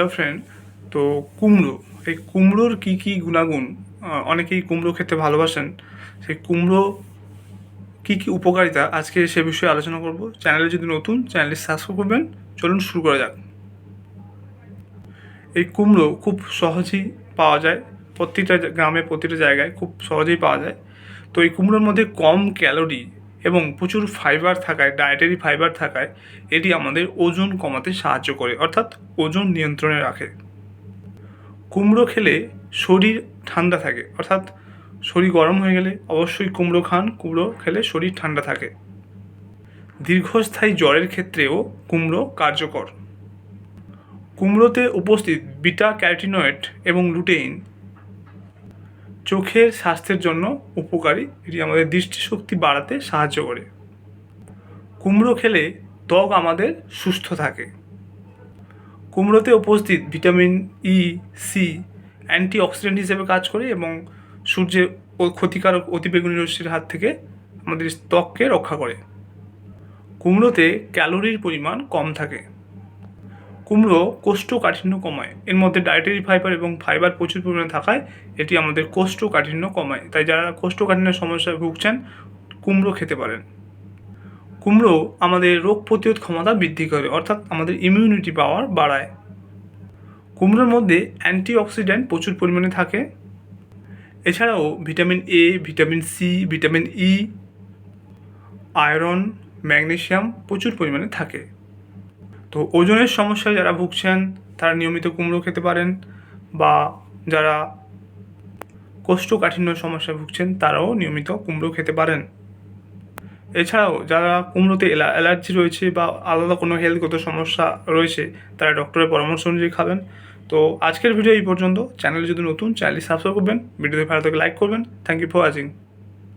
Hello friend তো কুমড়ো, এই কুমড়োর কি কি গুণাগুণ? অনেকেই কুমড়ো খেতে ভালোবাসেন। সেই কুমড়ো কি কি উপকারিতা? আজকে সে বিষয়ে আলোচনা করব। চ্যানেলে যদি নতুন, চ্যানেলটি সাবস্ক্রাইব করবেন। চলুন শুরু করা যাক। এই কুমড়ো খুব সহজেই পাওয়া যায়। প্রতিটা গ্রামে, প্রতিটা জায়গায় খুব সহজেই পাওয়া যায়। তো এই কুমড়োর মধ্যে কম ক্যালোরি এবং প্রচুর ফাইবার থাকায় ডায়েটারি ফাইবার থাকায়, এটি আমাদের ওজন কমাতে সাহায্য করে, অর্থাৎ ওজন নিয়ন্ত্রণে রাখে। কুমড়ো খেলে শরীর ঠান্ডা থাকে, অর্থাৎ শরীর গরম হয়ে গেলে অবশ্যই কুমড়ো খান, কুমড়ো খেলে শরীর ঠান্ডা থাকে। দীর্ঘস্থায়ী জ্বরের ক্ষেত্রেও কুমড়ো কার্যকর। কুমড়োতে উপস্থিত বিটা ক্যারোটিনয়েড এবং লুটেইন চোখের স্বাস্থ্যের জন্য উপকারী। এটি আমাদের দৃষ্টিশক্তি বাড়াতে সাহায্য করে। কুমড়ো খেলে ত্বক আমাদের সুস্থ থাকে। কুমড়োতে উপস্থিত ভিটামিন ই সি অ্যান্টিঅক্সিডেন্ট হিসেবে কাজ করে এবং সূর্যের ক্ষতিকারক অতিবেগুনি রশ্মির হাত থেকে আমাদের ত্বককে রক্ষা করে। কুমড়োতে ক্যালোরির পরিমাণ কম থাকে। কুমড়ো কোষ্ঠকাঠিন্য কমায়। এর মধ্যে ডায়েটারি ফাইবার এবং ফাইবার প্রচুর পরিমাণে থাকায় এটি আমাদের কোষ্ঠকাঠিন্য কমায়। তাই যারা কোষ্ঠকাঠিন্যের সমস্যায় ভুগছেন, কুমড়ো খেতে পারেন। কুমড়ো আমাদের রোগ প্রতিরোধ ক্ষমতা বৃদ্ধি করে, অর্থাৎ আমাদের ইমিউনিটি পাওয়ার বাড়ায়। কুমড়োর মধ্যে অ্যান্টিঅক্সিডেন্ট প্রচুর পরিমাণে থাকে। এছাড়াও vitamin A vitamin C vitamin E iron magnesium প্রচুর পরিমাণে থাকে। তো ওজনের সমস্যায় যারা ভুগছেন, তারা নিয়মিত কুমড়ো খেতে পারেন বা যারা কোষ্ঠকাঠিন্য সমস্যায় ভুগছেন, তারাও নিয়মিত কুমড়ো খেতে পারেন। এছাড়াও যারা কুমড়োতে এলা- অ্যালার্জি রয়েছে বা আলাদা কোনো হেলথগত সমস্যা রয়েছে, তারা ডক্টরের পরামর্শ অনুযায়ী খাবেন। তো আজকের ভিডিও এই পর্যন্ত। চ্যানেল যদি নতুন, চ্যানেলটি সাবস্ক্রাইব করবেন। ভিডিওতে ভালো থেকে লাইক করবেন। Thank you for watching